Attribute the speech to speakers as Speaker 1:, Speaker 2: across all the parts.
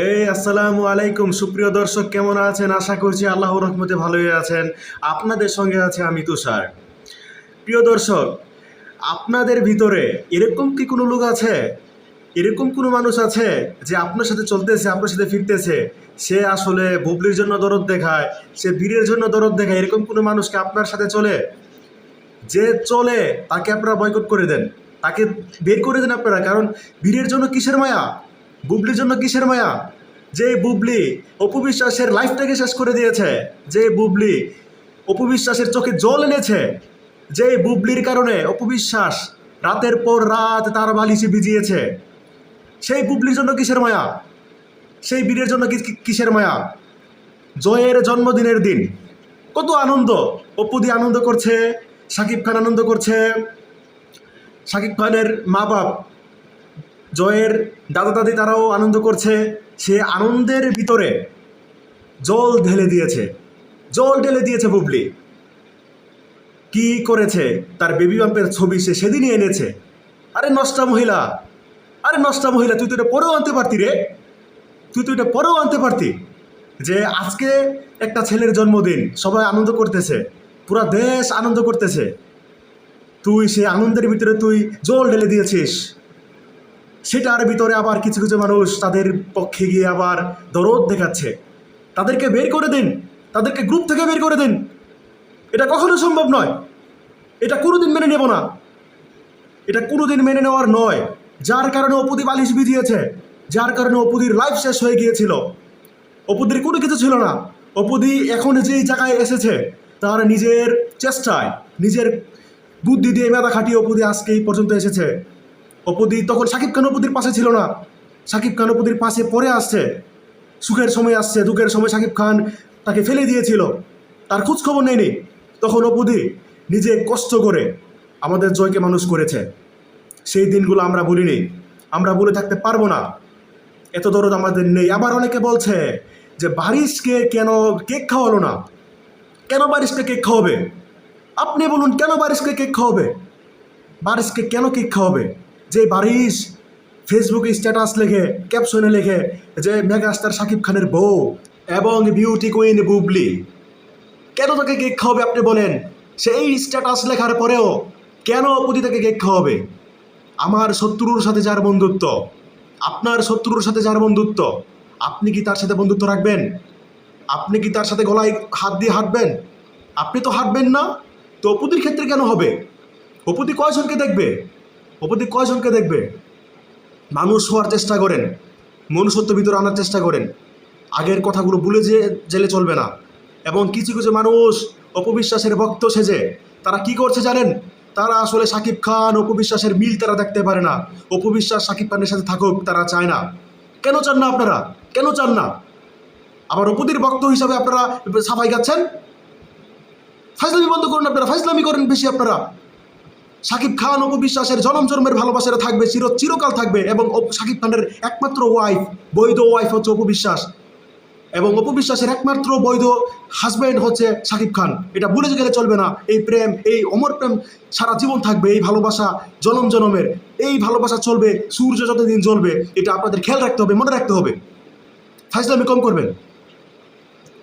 Speaker 1: এই, আসসালামু আলাইকুম। সুপ্রিয় দর্শক, কেমন আছেন? আশা করছি আল্লাহ রহমতে ভালোই আছেন। আপনাদের সঙ্গে আছে আমি তুষার। প্রিয় দর্শক, আপনাদের ভিতরে এরকম কি কোনো লোক আছে? এরকম কোনো মানুষ আছে যে আপনার সাথে চলতেছে, আপনার সাথে ফিরতেছে? সে আসলে বুবলির জন্য দরদ দেখায়, সে বীরের জন্য দরদ দেখায়, এরকম কোনো মানুষকে আপনার সাথে চলে? যে চলে, তাকে আপনারা বয়কট করে দেন। তাকে বের করে দেন আপনারা, কারণ বীরের জন্য কিসের মায়া? বুবলির জন্য কিসের মায়া? যে বুবলি অপবিশ্বাসের লাইফটাকে শেষ করে দিয়েছে। যে বুবলি অপবিশ্বাসের চোখে জল এনেছে। যে বুবলির কারণে অপবিশ্বাস রাতের পর রাত তার বালিশে ভিজিয়েছে। সেই বুবলির জন্য কিসের মায়া? সেই বীরের জন্য কিসের মায়া? জয়ের জন্মদিনের দিন। কত আনন্দ। অপুদি আনন্দ করছে সাকিব খান আনন্দ করছে। সাকিব খানের মা বাপ জয়ের দাদা দাদি তারাও আনন্দ করছে। সে আনন্দের ভিতরে জল ঢেলে দিয়েছে। জল ঢেলে দিয়েছে বুবলি। কি করেছে? তার বেবি বাম্পের ছবি সে সেদিনই এনেছে। আরে নষ্টা মহিলা! আরে নষ্টা মহিলা, তুই তো এটা পরেও আনতে পারতি রে। তুই তো এটা পরেও আনতে পারতি। যে আজকে একটা ছেলের জন্মদিন, সবাই আনন্দ করতেছে। পুরা দেশ আনন্দ করতেছে। তুই সে আনন্দের ভিতরে তুই জল ঢেলে দিয়েছিস। সেটার ভিতরে আবার কিছু কিছু মানুষ তাদের পক্ষে গিয়ে আবার দরদ দেখাচ্ছে। তাদেরকে বের করে দিন। তাদেরকে গ্রুপ থেকে বের করে দিন। এটা কখনো সম্ভব নয়। এটা কোনোদিন মেনে নেব না। এটা কোনোদিন মেনে নেওয়ার নয়। যার কারণে অপুদি বালিশ বিধিয়েছে যার কারণে অপুদির লাইফ শেষ হয়ে গিয়েছিল। অপুদির কোনো কিছু ছিল না। অপুদি এখন যেই জায়গায় এসেছে, তার নিজের চেষ্টায়, নিজের বুদ্ধি দিয়ে মেধা খাটিয়ে অপুদি আজকে এই পর্যন্ত এসেছে। অপুদি, তখন সাকিব খান অপুদির পাশে ছিল না। সাকিব খান অপুদির পাশে পরে আসছে। সুখের সময় আসছে, দুঃখের সময় সাকিব খান তাকে ফেলে দিয়েছিল। তার খোঁজ খবর নেয়নি। তখন অপুদি নিজে কষ্ট করে আমাদের জয়কে মানুষ করেছে। সেই দিনগুলো আমরা বলিনি আমরা বলে থাকতে পারব না। এত দরদ আমাদের নেই। আবার অনেকে বলছে যে, বারিশকে কেন কেক খাওয়ালো না? কেন বারিশকে কেক খাওয়াবে? আপনি বলুন, কেন বারিশকে কেক খাওয়াবে? বারিশকে কেন কেক খাওয়াবে? যে বারিশ ফেসবুকে স্ট্যাটাস লেখে ক্যাপশনে লেখে যে মেগাস্টার শাকিব খানের বউ এবং বিউটি কুইন বুবলি। কেন তাকে কেক খাওয়াবে আপনি বলেন? সেই স্ট্যাটাস লেখার পরেও কেন অপুদি তাকে কেক খাওয়াবে? আমার শত্রুর সাথে যার বন্ধুত্ব, আপনার শত্রুর সাথে যার বন্ধুত্ব, আপনি কি তার সাথে বন্ধুত্ব রাখবেন? আপনি কি তার সাথে গলায় হাত দিয়ে হাঁটবেন? আপনি তো হাঁটবেন না। তো অপুদির ক্ষেত্রে কেন হবে? অপুদি কয়জনকে দেখবে? অপুদি কয়জনকে দেখবে? মানুষ হওয়ার চেষ্টা করেন, মনুষ্যত্ব ভিতরে আনার চেষ্টা করেন। আগের কথাগুলো ভুলে যে জেলে চলবে না। এবং কিছু কিছু মানুষ অপবিশ্বাসের ভক্ত সেজে, তারা কি করছে জানেন? তারা আসলে সাকিব খান অপবিশ্বাসের মিল তারা দেখতে পারে না। অপবিশ্বাস, সাকিব খানের সাথে থাকুক, তারা চায় না। কেন চান না আপনারা? কেন চান না? আবার অপুদির ভক্ত হিসাবে আপনারা সাফাই গাচ্ছেন? ফাইজলামি বন্ধ করুন আপনারা, ফাইজলামি করেন বেশি আপনারা। সাকিব খান অপু বিশ্বাসের জনম জন্মের ভালোবাসাটা থাকবে, চির চিরকাল থাকবে এবং সাকিব খানের একমাত্র ওয়াইফ বৈধ ওয়াইফ হচ্ছে অপু বিশ্বাস এবং অপু বিশ্বাসের একমাত্র বৈধ হাজব্যান্ড হচ্ছে সাকিব খান। এটা ভুলে গেলে চলবে না। এই প্রেম, এই অমর প্রেম সারা জীবন থাকবে, এই ভালোবাসা জনম জনমের। এই ভালোবাসা চলবে, সূর্য যতদিন জ্বলবে, এটা আপনাদের খেয়াল রাখতে হবে, মনে রাখতে হবে। ফাইজলামি কম করবেন।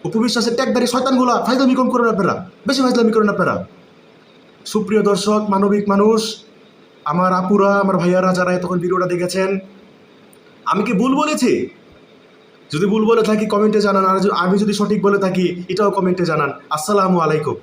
Speaker 1: অপু বিশ্বাসের ট্যাগদারি শয়তানগুলা ফাইজলামি কম করুন আপনারা। বেশি ফাইজলামি করুন আপনারা। সুপ্রিয় দর্শক, মানবিক মানুষ, আমার আপুরা, আমার ভাইয়ারা যারা তখন ভিডিওটা দেখেছেন, আমি কি ভুল বলেছি? যদি ভুল বলে থাকি কমেন্টে জানান, আর আমি যদি সঠিক বলে থাকি, এটাও কমেন্টে জানান। আসসালামু আলাইকুম।